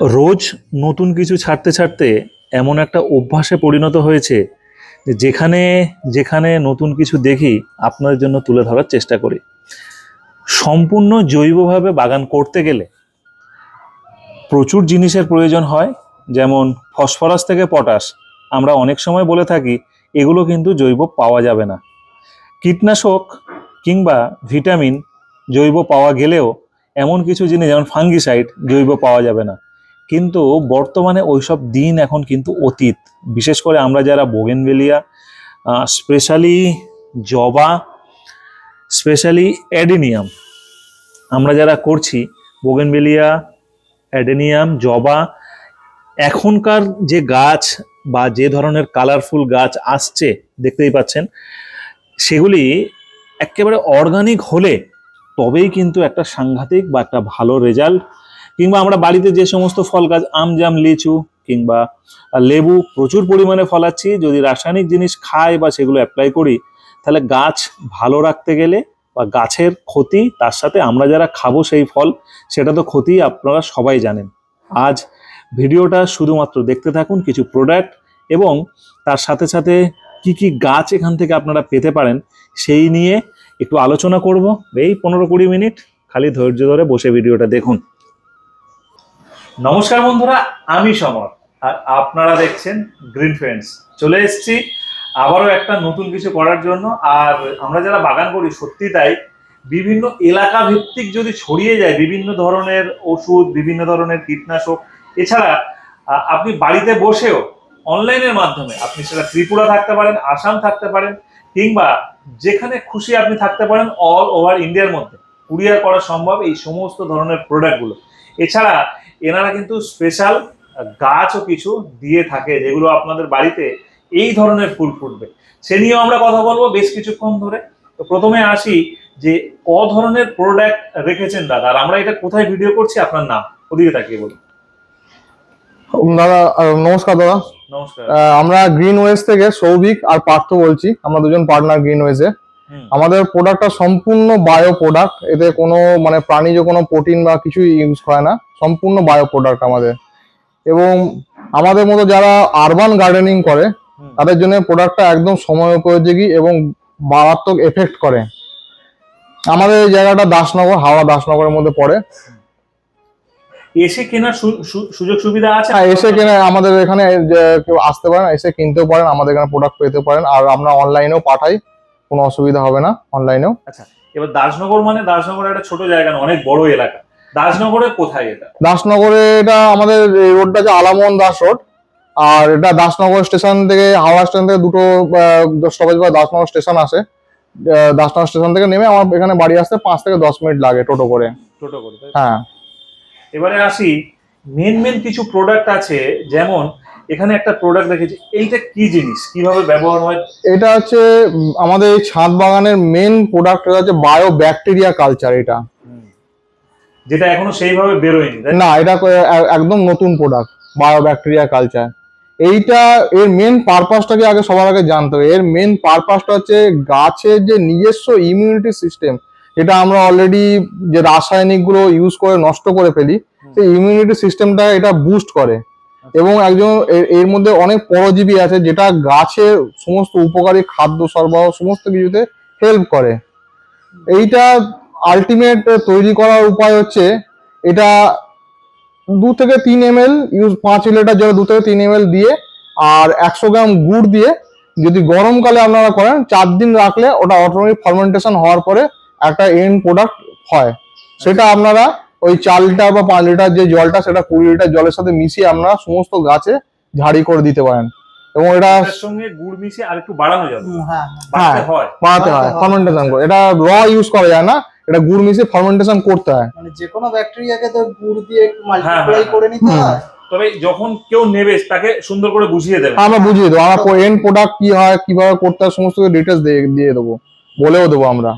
রোজ নতুন কিছু ছাড়তে ছাড়তে এমন একটা অভ্যাসে পরিণত হয়েছে যেখানে যেখানে নতুন কিছু দেখি আপনাদের জন্য তুলে ধরার চেষ্টা করি। সম্পূর্ণ জৈবভাবে বাগান করতে গেলে প্রচুর জিনিসের প্রয়োজন হয়, যেমন ফসফরাস থেকে পটাশ। আমরা অনেক সময় বলে থাকি, এগুলো কিন্তু জৈব পাওয়া যাবে না। কীটনাশক কিংবা ভিটামিন জৈব পাওয়া গেলেও এমন কিছু জিনিস, যেমন ফাঙ্গিসাইড, জৈব পাওয়া যাবে না। কিন্তু বর্তমানে ওইসব দিন এখন কিন্তু অতীত। বিশেষ করে আমরা যারা বোগেনভেলিয়া স্পেশালি জবা, স্পেশালি অ্যাডেনিয়াম, আমরা যারা করছি, বোগেনভেলিয়া, অ্যাডেনিয়াম, জবা, এখনকার যে গাছ বা যে ধরনের কালারফুল গাছ আসছে, দেখতেই পাচ্ছেন, সেগুলি একেবারে অর্গানিক হলে তবেই কিন্তু একটা সাংঘাতিক বা একটা ভালো রেজাল্ট কিংবা আমরা বাড়িতে যে সমস্ত ফল গাছ, আম, জাম, লিচু কিংবা লেবু প্রচুর পরিমাণে ফলাচ্ছি, যদি রাসায়নিক জিনিস খাই বা সেগুলো অ্যাপ্লাই করি, তাহলে গাছ ভালো রাখতে গেলে বা গাছের ক্ষতি, তার সাথে আমরা যারা খাব সেই ফল, সেটা তো ক্ষতি আপনারা সবাই জানেন। আজ ভিডিওটা শুধুমাত্র দেখতে থাকুন, কিছু প্রোডাক্ট এবং তার সাথে সাথে কি কি গাছ এখান থেকে আপনারা পেতে পারেন, সেই নিয়ে একটু আলোচনা করব। এই পনেরো কুড়ি মিনিট খালি ধৈর্য ধরে বসে ভিডিওটা দেখুন। নমস্কার বন্ধুরা, আমি সমর। আর আপনারা দেখছেন গ্রিন ফ্রেন্ডস চলে এসেছি আবারও একটা নতুন কিছু করার জন্য। আর আমরা যারা বাগান করি সত্যি তাই, বিভিন্ন এলাকা ভিত্তিক যদি ছড়িয়ে যায়, বিভিন্ন ধরনের ওষুধ, বিভিন্ন ধরনের কীটনাশক, এছাড়া আপনি বাড়িতে বসেও অনলাইনের মাধ্যমে আপনি সেটা ত্রিপুরা থাকতে পারেন, আসাম থাকতে পারেন, কিংবা যেখানে খুশি আপনি থাকতে পারেন অল ওভার ইন্ডিয়ার মধ্যে। কুরিয়ার করা সম্ভব এই সমস্ত ধরনের প্রোডাক্টগুলো এছাড়া এনারা কিন্তু স্পেশাল গাছও কিছু দিয়ে থাকে যেগুলো আপনাদের বাড়িতে এই ধরনের ফুল ফুটবে। সে নিয়েও আমরা কথা বলব বেশ কিছুক্ষণ ধরে। তো প্রথমে আসি যে ক ধরনের প্রোডাক্ট রেখেছেন দাদা? আর আমরা এটা কোথায় ভিডিও করছি? আপনার নাম। ওদিকে তাকিয়ে বলুন। দাদা নমস্কার দাদা। নমস্কার। আমরা গ্রিন ওয়েজ থেকে সৌভিক আর পার্থ বলছি। আমরা দুজন পার্টনার গ্রিন ওয়েজে আমাদের প্রোডাক্টটা সম্পূর্ণ বায়ো প্রোডাক্ট এতে কোনো মানে প্রাণীজ কোনো প্রোটিন বা কিছু ইউজ হয় না। সম্পূর্ণ বায়ো প্রোডাক্ট আমাদের। এবং আমাদের মতো যারা আরবান গার্ডেনিং করে তাদের জন্য প্রোডাক্টটা একদম সময় উপযোগী এবং মারাত্মক এফেক্ট করে। আমাদের এই জায়গাটা দাসনগর হাওড়া দাসনগরের মধ্যে পড়ে। এসে কেনার সুযোগ সুবিধা আছে? হ্যাঁ এসে কিনে আমাদের এখানে কেউ আসতে পারেন এসে কিনতেও পারেন আমাদের এখানে প্রোডাক্ট পেতে পারেন। আর আমরা অনলাইনেও পাঠাই। কোনো অসুবিধা হবে না অনলাইনেও আচ্ছা এবার দাসনগর মানে দাসনগর একটা ছোট জায়গা না অনেক বড় এলাকা। দাসনগরের কোথায় এটা? দাসনগরে এটা আমাদের এই রোডটা যে আলামন দাস রোড আর এটা দাসনগর স্টেশন থেকে হাওড়া স্টেশন থেকে দুটো স্টপেজ বা দাসনগর স্টেশন আসে দাসনগর স্টেশন থেকে নেমে আমার এখানে বাড়ি আসতে পাঁচ থেকে দশ মিনিট লাগে টোটো করে। টোটো করে হ্যাঁ। এবারে আসি মেন মেন কিছু প্রোডাক্ট আছে যেমন এখানে একটা প্রোডাক্ট দেখেছি এইটা কি জিনিস? কীভাবে ব্যবহার হয়? এটা হচ্ছে আমাদের এই ছাদ বাগানের মেন প্রোডাক্ট হচ্ছে বায়ো ব্যাকটেরিয়া কালচার এটা যেটা এখনও সেইভাবে বেরোয়নি না? এটা একদম নতুন প্রোডাক্ট বায়ো ব্যাকটেরিয়া কালচার এইটা এর মেন পারপাসটাকে আগে সবার আগে জানতে হবে? এর মেন পারপাসটা হচ্ছে গাছের যে নিজস্ব ইমিউনিটি সিস্টেম যেটা আমরা অলরেডি যে রাসায়নিকগুলো ইউজ করে নষ্ট করে ফেলি সেই ইমিউনিটি সিস্টেমটা এটা বুস্ট করে। এবং একজন এর- এর মধ্যে অনেক পরজীবী আছে যেটা গাছের সমস্ত উপকারী খাদ্য সরবরাহ সমস্ত কিছুতে হেল্প করে। এইটা আলটিমেট তৈরি করার উপায় হচ্ছে এটা দু থেকে তিন এম এল ইউজ পাঁচ লিটার জলে দু থেকে তিন এম দিয়ে আর একশো গ্রাম গুড় দিয়ে যদি গরমকালে আপনারা করেন, চার দিন রাখলে ওটা অটোমেটিক ফার্মেন্টেশন হওয়ার পরে একটা এন্ড প্রোডাক্ট হয়। সেটা আপনারা ওই চার লিটার বা পাঁচ লিটার যে জলটা সেটা কুড়ি লিটার জলের সাথে মিশিয়ে আপনারা সমস্ত গাছে ঝাড়ি করে দিতে পারেন। এবং এটা সঙ্গে গুড় মিশিয়ে আর একটু বাড়ানো যাবে। হ্যাঁ বাড়তে হয় বানাতে হয় হয়। ফার্মেন্টেশন করে। এটা র ইউজ করা যায় না এটা গুড় মিশিয়ে ফার্মেন্টেশন করতে হয়। মানে যে কোনো ব্যাকটেরিয়াকে তো গুড় দিয়ে একটু মাল্টিপ্লাই হ্যাঁ, করে নিতে হয়। তবে যখন কেউ নেবে তাকে সুন্দর করে বুঝিয়ে দেবে। আমরা বুঝিয়ে দেবো। আমরা এন্ড প্রোডাক্ট কি হয় কীভাবে করতে হয় সমস্ত ডিটেলস দিয়ে দেবো। বলেও দেবো আমরা।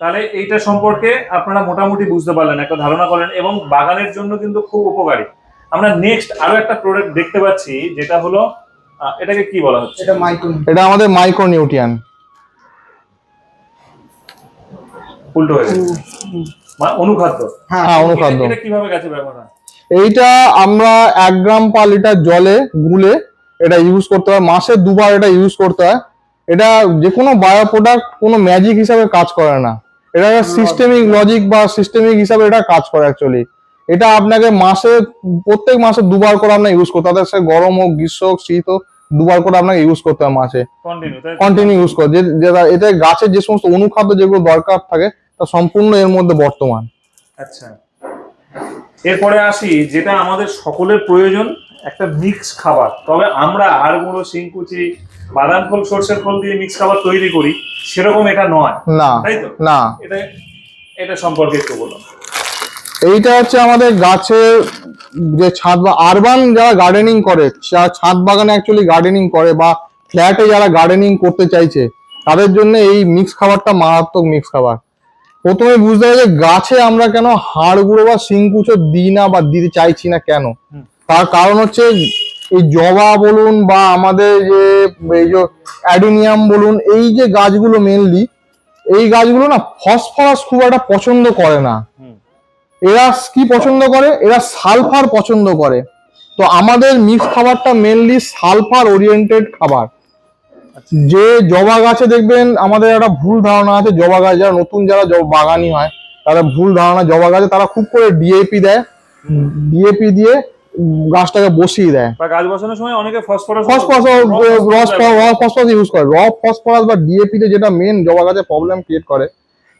তাহলে এইটা সম্পর্কে আপনারা মোটামুটি বুঝতে পারলেন একটা ধারণা করেন এবং বাগানের জন্য কিন্তু খুব উপকারী। আমরা নেক্সট আরও একটা প্রোডাক্ট দেখতে পাচ্ছি যেটা হলো এটাকে কি বলা হচ্ছে? এটা মাইক্রো এটা আমাদের মাইক্রো নিউট্রিয়ান উল্টো হয়ে গেছে। মা- অনুখাদ্য। হ্যাঁ হ্যাঁ অনুখাদ্য। এটা- এটা কীভাবে গাছে ব্যবহার হয়? এইটা আমরা এক গ্রাম পার লিটার জলে গুলে এটা ইউজ করতে হয়। মাসে দুবার এটা ইউজ করতে হয়। এটা যে কোনো বায়ো প্রোডাক্ট কোনো ম্যাজিক হিসাবে কাজ করে না। এটা সিস্টেমিক লজিক বা সিস্টেমিক হিসাবে এটা কাজ করে অ্যাকচুয়ালি এটা আপনাকে মাসে প্রত্যেক মাসে দুবার করে আপনাকে ইউজ করতে হবে। সে গরম হোক গ্রীষ্ম হোক শীত হোক দুবার করে আপনাকে ইউজ করতে হয় মাসে। কন্টিনিউ ইউজ করে যে যেটা এতে গাছের যে সমস্ত অনুখাদ্য যেগুলো দরকার থাকে তা সম্পূর্ণ এর মধ্যে বর্তমান। আচ্ছা। এরপরে আসি যেটা আমাদের সকলের প্রয়োজন একটা মিক্স খাবার। তবে আমরা হাড় গুঁড়ো শিংকুচি বাদাম খোল সর্ষের খোল দিয়ে মিক্স খাবার তৈরি করি সেরকম এটা নয়। না তাই তো? না। এটা এটা সম্পর্কে একটু বলুন। এইটা হচ্ছে আমাদের গাছের যে ছাদ বা আরবান যারা গার্ডেনিং করে ছাদ বাগানে অ্যাকচুয়ালি গার্ডেনিং করে বা ফ্ল্যাটে যারা গার্ডেনিং করতে চাইছে তাদের জন্য এই মিক্স খাবারটা মারাত্মক মিক্স খাবার। প্রথমে বুঝতে হবে যে গাছে আমরা কেন হাড় গুঁড়ো বা শিংকুচো দিই না বা দিতে চাইছি না কেন? তার কারণ হচ্ছে এই জবা বলুন বা আমাদের যে এই যে অ্যাডিনিয়াম বলুন এই যে গাছগুলো মেনলি এই গাছগুলো না ফসফরাস খুব একটা পছন্দ করে না। এরা কি পছন্দ করে? এরা সালফার পছন্দ করে। তো আমাদের মিক্স খাবারটা মেনলি সালফার ওরিয়েন্টেড খাবার। যে জবা গাছে দেখবেন আমাদের একটা ভুল ধারণা আছে জবা গাছ যারা নতুন যারা বাগানি হয় তারা ভুল ধারণা জবা গাছে তারা খুব করে ডিএপি দেয়। ডিএপি দিয়ে গাছটাকে বসিয়ে দেয়। গাছ বসানোর সময় অনেকে ফসফরাস ফসফরাস রস ফসফরাস ইউজ করে। র ফসফরাস বা ডিএপি তে যেটা মেন জবা গাছে প্রবলেম ক্রিয়েট করে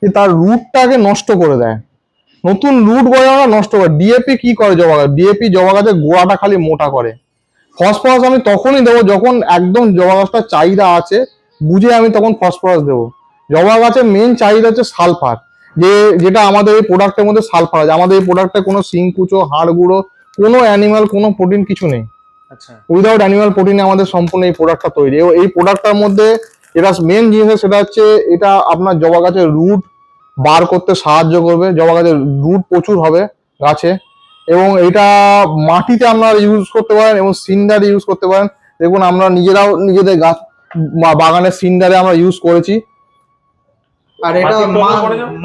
যে তার রুটটাকে নষ্ট করে দেয়। নতুন রুট গজানো নষ্ট করে। ডিএপি কি করে জবা গাছ? ডিএপি জবা গাছের গোড়াটা খালি মোটা করে। ফসফরাস আমি তখনই দেবো যখন একদম জবা গাছটার চাহিদা আছে বুঝে আমি তখন ফসফরাস দেবো। জবা গাছের মেন চাহিদা হচ্ছে সালফার যে যেটা আমাদের এই প্রোডাক্টের মধ্যে সালফার আছে। আমাদের এই প্রোডাক্টে কোনো সিংকুচো হাড় গুঁড়ো কোনো অ্যানিমাল কোনো প্রোটিন কিছু নেই। আচ্ছা। উইদাউট অ্যানিমাল প্রোটিনে আমাদের সম্পূর্ণ এই প্রোডাক্টটা তৈরি। এই প্রোডাক্টটার মধ্যে এটা মেন জিনিস সেটা হচ্ছে এটা আপনার জবা গাছের রুট বার করতে সাহায্য করবে। জবা গাছের রুট প্রচুর হবে গাছে। এবং এটা মাটিতে আপনারা ইউজ করতে পারেন এবং সিন্ডারে ইউজ করতে পারেন। দেখুন আমরা নিজেরাও নিজেদের গাছ বাগানের সিন্ডারে আমরা ইউজ করেছি। আর এটা?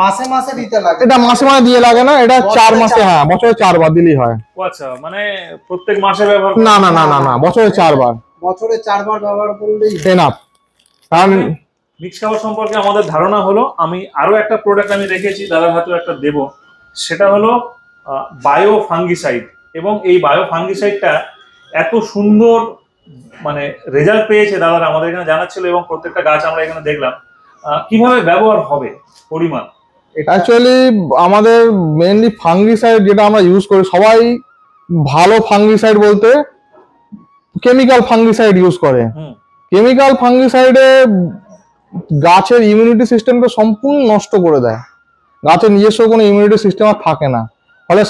মাসে মাসে দিতে লাগে। এটা মাসে মাসে দিয়ে লাগে না এটা চার মাসে হ্যাঁ বছরে চারবার দিলেই হয়। আচ্ছা মানে প্রত্যেক মাসে ব্যবহার না না না না না বছরে চারবার। বছরে চারবার ব্যবহার করলেই এনাফ কারণ মিক্স খাবার সম্পর্কে আমাদের ধারণা হলো আমি আরও একটা প্রোডাক্ট আমি রেখেছি দাদার হাতেও একটা দেব। সেটা হলো বায়ো ফাঙ্গিসাইড এবং এই বায়ো ফাঙ্গিসাইডটা এত সুন্দর মানে রেজাল্ট পেয়েছে দাদারা আমাদের এখানে জানাচ্ছিল এবং প্রত্যেকটা গাছ আমরা এখানে দেখলাম। কীভাবে ব্যবহার হবে পরিমাণ? অ্যাকচুয়ালি আমাদের মেনলি ফাঙ্গিসাইড যেটা আমরা ইউজ করি সবাই ভালো ফাঙ্গিসাইড বলতে কেমিক্যাল ফাঙ্গিসাইড ইউজ করে। কেমিক্যাল ফাঙ্গিসাইডে গাছের ইমিউনিটি সিস্টেমটা সম্পূর্ণ নষ্ট করে দেয়। গাছের নিজস্ব কোনো ইমিউনিটি সিস্টেম আর থাকে না। ফলে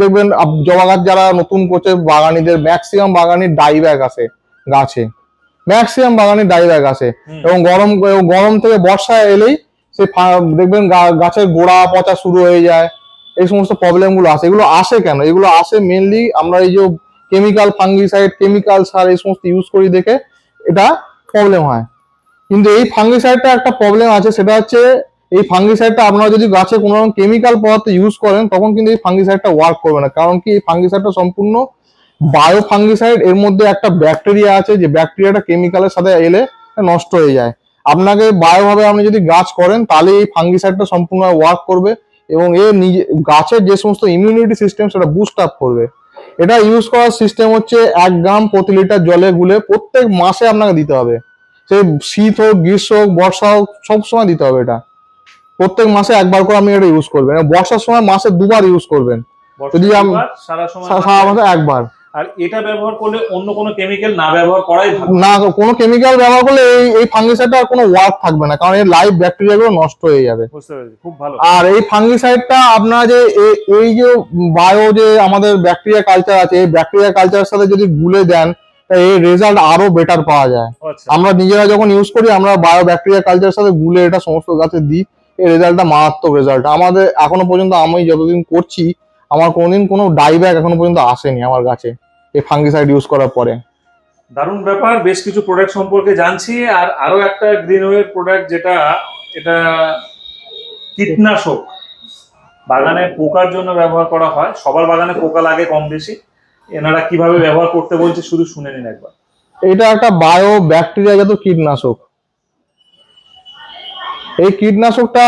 দেখবেন জবা গাছ যারা নতুন করছে বাগানিদের ম্যাক্সিমাম বাগানির ডাই ব্যাগ আসে গাছে। ম্যাক্সিমাম বাগানির ডাই ব্যাগ আসে এবং গরম গরম থেকে বর্ষা এলেই সে দেখবেন গাছের গোড়া পচা শুরু হয়ে যায়। এই সমস্ত প্রবলেমগুলো আসে এগুলো আসে কেন? এগুলো আসে মেনলি আমরা এই যে কেমিক্যাল ফাঙ্গিসাইড কেমিক্যাল সার এই সমস্ত ইউজ করি দেখে এটা প্রবলেম হয়। কিন্তু এই ফাঙ্গিসাইডটা একটা প্রবলেম আছে সেটা হচ্ছে এই ফাঙ্গিসাইডটা আপনারা যদি গাছে কোনো রকম কেমিক্যাল পদার্থ ইউজ করেন তখন কিন্তু এই ফাঙ্গিসাইডটা ওয়ার্ক করবে না। কারণ কি? এই ফাঙ্গিসাইডটা সম্পূর্ণ বায়ো ফাঙ্গিসাইড এর মধ্যে একটা ব্যাকটেরিয়া আছে যে ব্যাকটেরিয়াটা কেমিক্যালের সাথে এলে নষ্ট হয়ে যায়। আপনাকে বায়ো ভাবে আপনি যদি গাছ করেন তাহলে এই ফাঙ্গিসাইডটা সম্পূর্ণ ওয়ার্ক করবে এবং এ নিজে গাছের যে সমস্ত ইমিউনিটি সিস্টেম সেটা বুস্ট আপ করবে। এটা ইউজ করার সিস্টেম হচ্ছে এক গ্রাম প্রতি লিটার জলে গুলে প্রত্যেক মাসে আপনাকে দিতে হবে। সে শীত হোক গ্রীষ্ম হোক বর্ষা হোক সবসময় দিতে হবে এটা। প্রত্যেক মাসে একবার করে আপনি এটা ইউজ করবেন। বর্ষার সময় মাসে দুবার ইউজ করবেন। যদি আম- সারা সময় সারা মাসে একবার। আর এটা ব্যবহার করলে অন্য কোনো কেমিক্যাল না ব্যবহার করাই না কোনো কেমিক্যাল ব্যবহার করলে এই এই ফাঙ্গিসাইডটা আর কোনো ওয়ার্ক থাকবে না কারণ এর লাইভ ব্যাকটেরিয়া গুলো নষ্ট হয়ে যাবে। খুব ভালো। আর এই ফাঙ্গিসাইডটা আপনার যে এই যে বায়ো যে আমাদের ব্যাকটেরিয়া কালচার আছে এই ব্যাকটেরিয়া কালচারের সাথে যদি গুলে দেন এই রেজাল্ট আরও বেটার পাওয়া যায়। আচ্ছা। আমরা নিজেরা যখন ইউজ করি আমরা বায়ো ব্যাকটেরিয়া কালচারের সাথে গুলে এটা সমস্ত গাছে দিই এই রেজাল্টটা মারাত্মক রেজাল্ট আমাদের এখনও পর্যন্ত আমি যতদিন করছি আমার কোনোদিন কোনো ডাইব্যাক এখনও পর্যন্ত আসেনি আমার গাছে। এই ফাঙ্গিসাইড ইউজ করার পরে। দারুণ ব্যাপার বেশ কিছু প্রোডাক্ট সম্পর্কে জানছি আর আরও একটা গ্রিনওয়ের প্রোডাক্ট যেটা এটা কীটনাশক। বাগানে পোকার জন্য ব্যবহার করা হয়। সবার বাগানে পোকা লাগে কম বেশি। এনারা কীভাবে ব্যবহার করতে বলছে শুধু শুনে নিন একবার। এটা একটা বায়ো ব্যাকটেরিয়াজাত কীটনাশক। এই কীটনাশকটা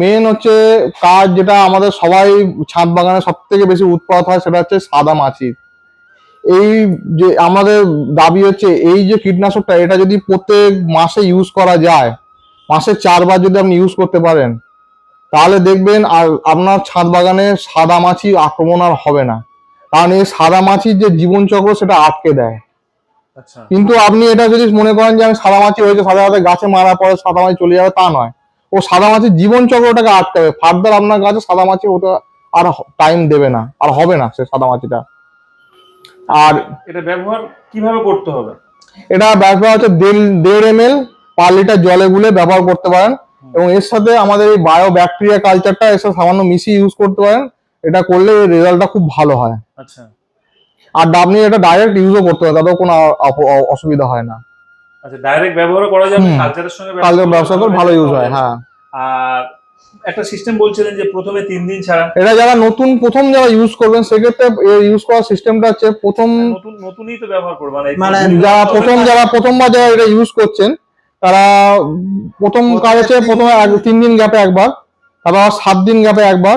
মেন হচ্ছে কাজ যেটা আমাদের সবাই ছাদ বাগানে সব থেকে বেশি উৎপাদ হয় সেটা হচ্ছে সাদা মাছি। এই যে আমাদের দাবি হচ্ছে এই যে কীটনাশকটা এটা যদি প্রত্যেক মাসে ইউজ করা যায় মাসে চারবার যদি আপনি ইউজ করতে পারেন তাহলে দেখবেন আর আপনার ছাদ বাগানে সাদা মাছি আক্রমণ আর হবে না। কারণ এই সাদা মাছির যে জীবনচক্র সেটা আটকে দেয়। আচ্ছা। কিন্তু আপনি এটা যদি মনে করেন যে আমি সাদা মাছি হয়েছে সাদা মাছি গাছে মারা পরে সাদা মাছি চলে যাবে তা নয়। ও সাদা মাছির জীবন চক্রটাকে আটকে হবে ফার্দার আপনার গাছে সাদা মাছি ওটা আর টাইম দেবে না আর হবে না সে সাদা মাছিটা। আর এটা ব্যবহার কীভাবে করতে হবে? এটা ব্যবহার হচ্ছে দেড় এম এল পার লিটার জলে গুলে ব্যবহার করতে পারেন এবং এর সাথে আমাদের এই বায়ো ব্যাকটেরিয়া কালচারটা এর সাথে সামান্য মিশিয়ে ইউজ করতে পারেন। এটা করলে রেজাল্টটা খুব ভালো হয়। আচ্ছা। আর আপনি এটা ডাইরেক্ট ইউজও করতে পারেন তাতেও কোনো অসুবিধা হয় না। আচ্ছা ডাইরেক্ট ব্যবহার করা যাবে কালচারের সঙ্গে কালচার ব্যবসা করে ভালো ইউজ হয় হ্যাঁ। আর একটা সিস্টেম বলছিলেন যে প্রথমে তিন দিন ছাড়া। এটা যারা নতুন প্রথম যারা ইউজ করবেন সেক্ষেত্রে ইউজ করার সিস্টেমটা হচ্ছে প্রথম নতুন নতুনই তো ব্যবহার করবে মানে মানে তিন দিন যারা প্রথম যারা প্রথমবার যারা এটা ইউজ করছেন তারা প্রথম কাজ হচ্ছে প্রথমে তিন দিন গ্যাপে একবার তারপর সাত দিন গ্যাপে একবার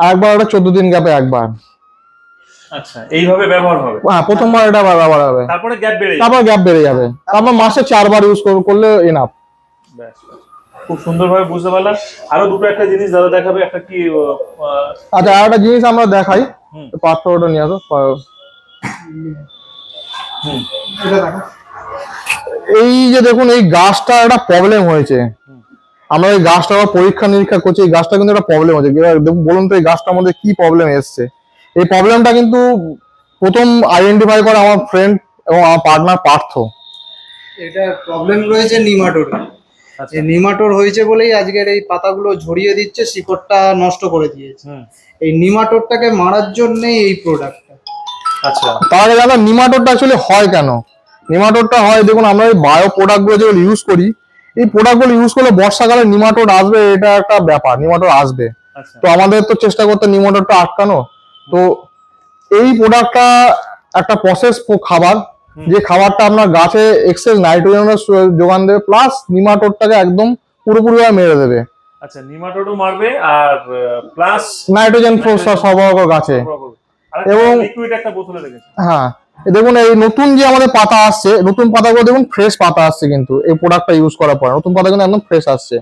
আর একবার ওটা চোদ্দ দিন গ্যাপে একবার। আচ্ছা এইভাবে ব্যবহার হবে। হ্যাঁ প্রথমবার এটা ব্যবহার হবে। তারপরে গ্যাপ বেড়ে যাবে। তারপর গ্যাপ বেড়ে যাবে। তারপর মাসে চারবার ইউজ করলে এনাফ ব্যাস। খুব সুন্দরভাবে বুঝতে পারলাম। আরও দুটো একটা জিনিস দাদা দেখাবে একটা কি আচ্ছা আর একটা জিনিস আমরা দেখাই। হুম। পাত্রটা নিয়ে আসো পা- হুম, এটা দেখো। এই যে দেখুন এই গাছটা একটা প্রবলেম হয়েছে। আমরা এই গাছটা আবার পরীক্ষা নিরীক্ষা করছি এই গাছটা কিন্তু একটা প্রবলেম হচ্ছে এবার দেখুন বলুন তো এই গাছটার মধ্যে কি প্রবলেম এসছে? এই প্রবলেমটা কিন্তু প্রথম আইডেন্টিফাই করে আমার ফ্রেন্ড এবং আমার পার্টনার পার্থ। এটা প্রবলেম রয়েছে নিমাটোর এই নিমাটোর হয়েছে বলেই আজকের এই পাতাগুলো ঝরিয়ে দিচ্ছে শিকড়টা নষ্ট করে দিয়েছে। এই নিমাটোরটাকে মারার জন্যই এই প্রোডাক্টটা আচ্ছা। আগে জানো নিমাটোরটা অ্যাকচুয়ালি হয় কেন? নিমাটোরটা হয় দেখুন আমরা এই বায়ো প্রোডাক্টগুলো যেগুলো ইউজ করি এই প্রোডাক্টগুলো ইউজ করলে বর্ষাকালে নিমাটোর আসবে এটা একটা ব্যাপার নিমাটোর আসবে। আচ্ছা। তো আমাদের তো চেষ্টা করতে নিমোটোরটা আটকানো। তো এই প্রোডাক্টটা একটা প্রসেস খাবার। যে খাবারটা আপনার গাছে এক্সেস নাইট্রোজেনের যোগান দেবে প্লাস নিমাটোরটাকে একদম পুরোপুরিভাবে মেরে দেবে। আচ্ছা নিমাটোডও মারবে আর প্লাস নাইট্রোজেন সরবরাহ করে গাছে। এবং- লিকুইড একটা বোতলে রেখেছে। হ্যাঁ দেখুন এই নতুন যে আমাদের পাতা আসছে নতুন পাতাগুলো দেখুন ফ্রেশ পাতা আসছে কিন্তু এই প্রোডাক্টটা ইউজ করার পর। নতুন পাতা কিন্তু একদম ফ্রেশ আসছে।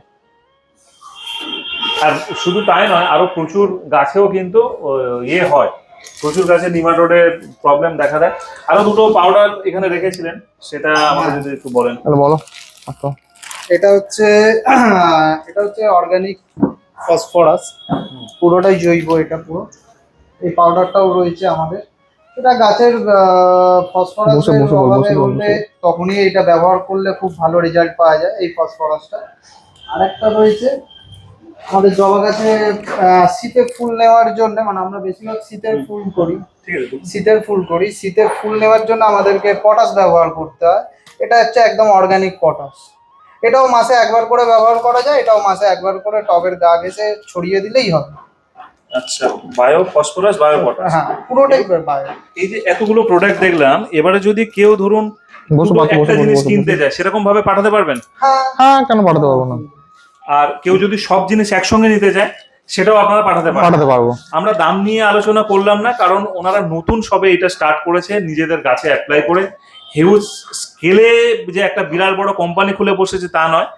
আর শুধু তাই নয় আরও প্রচুর গাছেও কিন্তু ইয়ে হয়। প্রচুর গাছে নিমাটোডের প্রবলেম দেখা দেয়। আরও দুটো পাউডার এখানে রেখেছিলেন সেটা আমাকে যদি একটু বলেন। তাহলে বলো আচ্ছা এটা হচ্ছে এটা হচ্ছে অর্গানিক ফসফরাস পুরোটাই জৈব এটা পুরো। এই পাউডারটাও রয়েছে আমাদের। এটা গাছের ফসফরাসের বল, অভাবে হলে তখনই এটা ব্যবহার করলে খুব ভালো রেজাল্ট পাওয়া যায় এই ফসফরাসটা আরেকটা রয়েছে আমাদের জবা গাছে আহ, শীতে ফুল নেওয়ার জন্য মানে আমরা বেশিরভাগ শীতের ফুল করি। শীতের ফুল করি। শীতের ফুল নেওয়ার জন্য আমাদেরকে পটাশ ব্যবহার করতে হয়। এটা হচ্ছে একদম অর্গানিক পটাশ। এটাও মাসে একবার করে ব্যবহার করা যায় এটাও মাসে একবার করে টবের গা ঘেসে ছড়িয়ে দিলেই হবে। আচ্ছা বায়ো ফসফরাস বায়ো পটাশ হ্যাঁ পুরোটাই বায়ো। এই যে এতগুলো প্রোডাক্ট দেখলাম এবারে যদি কেউ ধরুন বসে দুটো বসে একটা জিনিস কিনতে যায় সেরকম ভাবে পাঠাতে পারবেন? হ্যাঁ। হ্যাঁ কেন পাঠাতে পারব না? আর কেউ যদি সব জিনিস একসঙ্গে নিতে চায় সেটাও আপনারা পাঠাতে পারেন পাঠাতে পারব। আমরা দাম নিয়ে আলোচনা করলাম না কারণ ওনারা নতুন সবে এটা স্টার্ট করেছে নিজেদের গাছে অ্যাপ্লাই করে। হিউজ স্কেলে যে একটা বিরাট বড় কোম্পানি খুলে বসেছে তা নয়।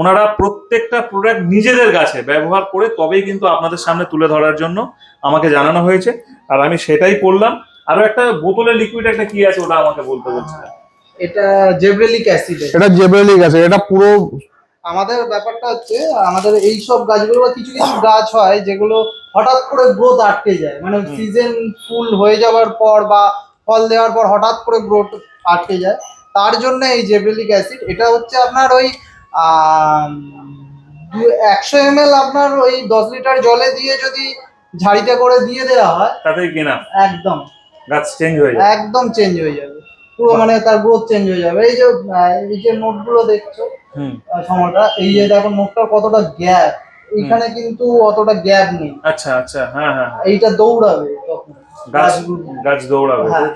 ওনারা প্রত্যেকটা প্রোডাক্ট নিজেদের গাছে ব্যবহার করে তবেই কিন্তু আপনাদের সামনে তুলে ধরার জন্য আমাকে জানানো হয়েছে। আর আমি সেটাই করলাম আরও একটা বোতলে লিকুইড একটা কি আছে ওটা আমাকে বলতে বলছিলেন? এটা জেব্রেলিক অ্যাসিড। এটা জেবেলিক আছে এটা পুরো আমাদের ব্যাপারটা হচ্ছে আমাদের এই সব গাছগুলো বা কিছু কিছু গাছ হয় যেগুলো হঠাৎ করে গ্রোথ আটকে যায়। মানে। সিজন ফুল হয়ে যাওয়ার পর বা ফল দেওয়ার পর হঠাৎ করে গ্রোথ আটকে যায়। তার জন্য এই জেব্রেলিক অ্যাসিড এটা হচ্ছে আপনার ওই একশো এম এল আপনার ওই দশ লিটার জলে দিয়ে যদি ঝাড়িতে করে দিয়ে দেওয়া হয় তাতেই কিনা একদম। গাছ চেঞ্জ হয়ে যায়। একদম চেঞ্জ হয়ে যাবে। পুরো মানে তার গ্রোথ চেঞ্জ হয়ে যাবে। এই যে এই যে নোটগুলো দেখছ সময়টা এই যে দেখো নোটটার কতটা গ্যাপ এইখানে কিন্তু অতটা গ্যাপ নেই। আচ্ছা আচ্ছা হ্যাঁ হ্যাঁ হ্যাঁ। এইটা দৌড়াবে তখন। গাছ গাছ দৌড়াবে হ্যাঁ।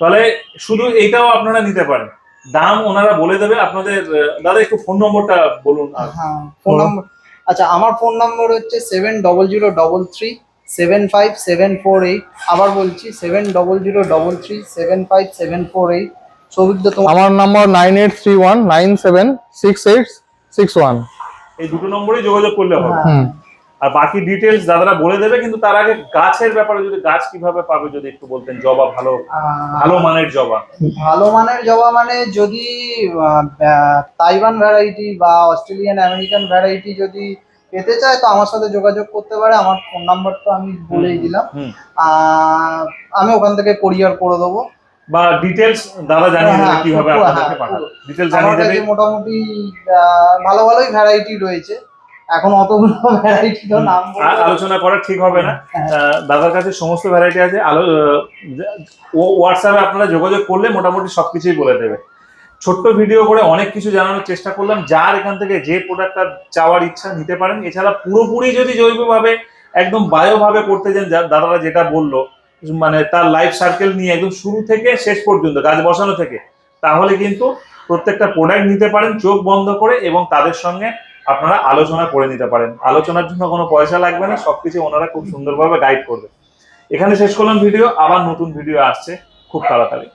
তাহলে শুধু এইটাও আপনারা নিতে পারেন। দাম ওনারা বলে দেবে আপনাদের দাদা একটু ফোন নম্বরটা বলুন হ্যাঁ ফোন নম্বর আচ্ছা আমার ফোন নম্বর হচ্ছে seven double zero double three seven five seven four eight আবার বলছি seven double zero double three seven five seven four eight Souvik তোমার আমার number nine eight three one nine seven six eight six one এই দুটো নম্বরেই যোগাযোগ করলে হবে। হ্যাঁ। আর বাকি ডিটেলস দাদারা বলে দেবে কিন্তু তার আগে গাছের ব্যাপারে যদি গাছ কীভাবে পাবে যদি একটু বলতেন জবা ভালো ভালো মানের জবা। ভালো মানের জবা মানে যদি তাইওয়ান ভ্যারাইটি বা অস্ট্রেলিয়ান আমেরিকান ভ্যারাইটি যদি পেতে চায় তো আমার সাথে যোগাযোগ করতে পারে। আমার ফোন নাম্বার তো আমি বলেই দিলাম। আহ, আমি ওখান থেকে কোরিয়ার করে দেবো। বা ডিটেলস দাদা জানিয়ে দেবে হ্যাঁ, কীভাবে পুরো, আপনাদেরকে হ্যাঁ, পাঠাবে। ডিটেলস জানিয়ে দেবে। মোটামুটি আহ, ভালো ভালোই ভ্যারাইটি রয়েছে। এখন অতগুলো ভ্যারাইটি তো নাম আলোচনা করা ঠিক হবে না। হ্যাঁ। আহ, দাদার কাছে সমস্ত ভ্যারাইটি আছে। আলো হোয়াটসঅ্যাপে আপনারা যোগাযোগ করলে মোটামুটি সবকিছুই বলে দেবে। ছোট্ট ভিডিও করে অনেক কিছু জানানোর চেষ্টা করলাম। যার এখান থেকে যে প্রোডাক্টটা চাওয়ার ইচ্ছা নিতে পারেন। এছাড়া পুরোপুরি যদি জৈবভাবে একদম বায়োভাবে করতে চান দাদারা যেটা বলল মানে তার লাইফ সার্কেল নিয়ে একদম শুরু থেকে শেষ পর্যন্ত, গাছ বসানো থেকে, তাহলে কিন্তু প্রত্যেকটা প্রোডাক্ট নিতে পারেন, চোখ বন্ধ করে এবং তাদের সঙ্গে আপনারা আলোচনা করে নিতে পারেন। আলোচনার জন্য কোনো পয়সা লাগবে না, সবকিছু ওনারা খুব সুন্দরভাবে গাইড করবে। এখানে শেষ করলাম ভিডিও আবার নতুন ভিডিও আসছে, খুব তাড়াতাড়ি।